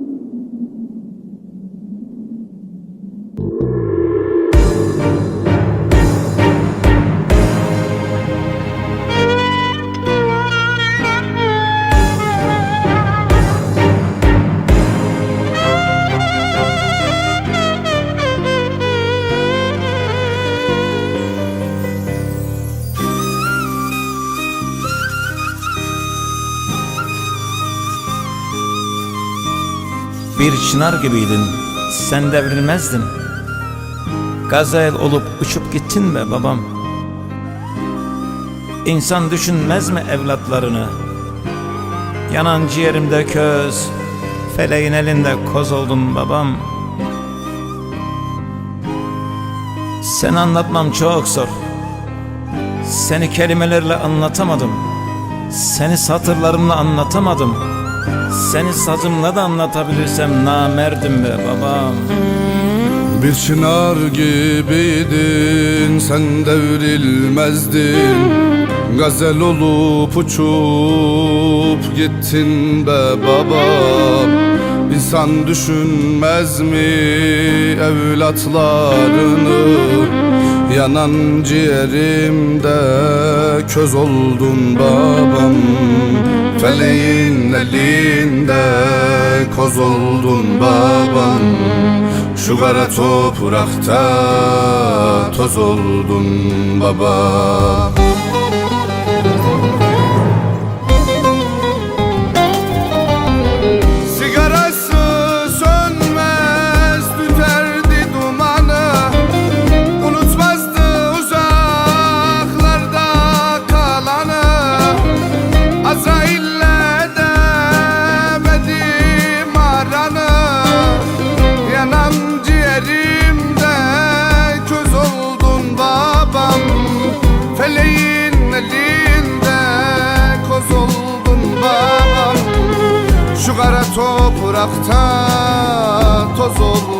うん。Bir çınar gibiydin, sen devrilmezdin. Gazel olup uçup gittin be babam. İnsan düşünmez mi evlatlarını? Yanan ciğerimde köz, feleğin elinde koz oldun babam. Seni anlatmam çok zor. Seni kelimelerle anlatamadım. Seni satırlarımla anlatamadım. Seni sazımla da anlatabilirsem namerdim be babam. Bir çınar gibiydin sen devrilmezdin. Gazel olup uçup gittin be babam. İnsan düşünmez mi evlatlarını? Yanan ciğerimde köz oldun babam. Feleğin elinde koz oldun babam Şu kara toprakta toz oldun baba kara toprakta toz oldun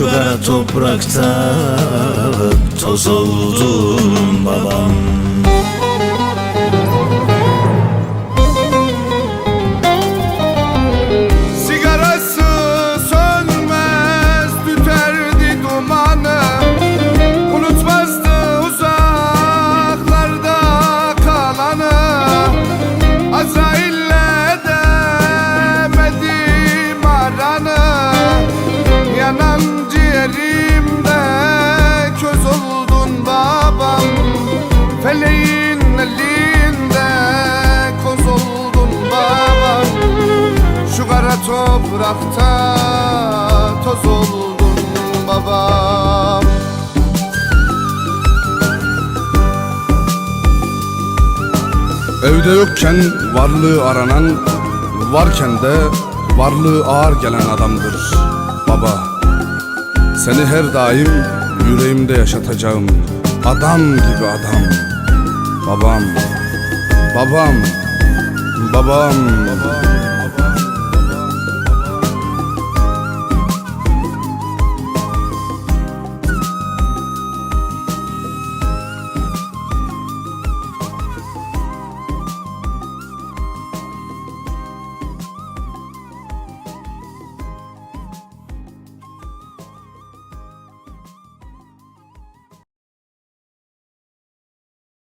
Şu kara toprakta toz oldun babam toprakta toz oldun babam Evde yokken varlığı aranan Varken de varlığı ağır gelen adamdır baba. Seni her daim yüreğimde yaşatacağım. Adam gibi adam. Babam Babam. Babam, babam.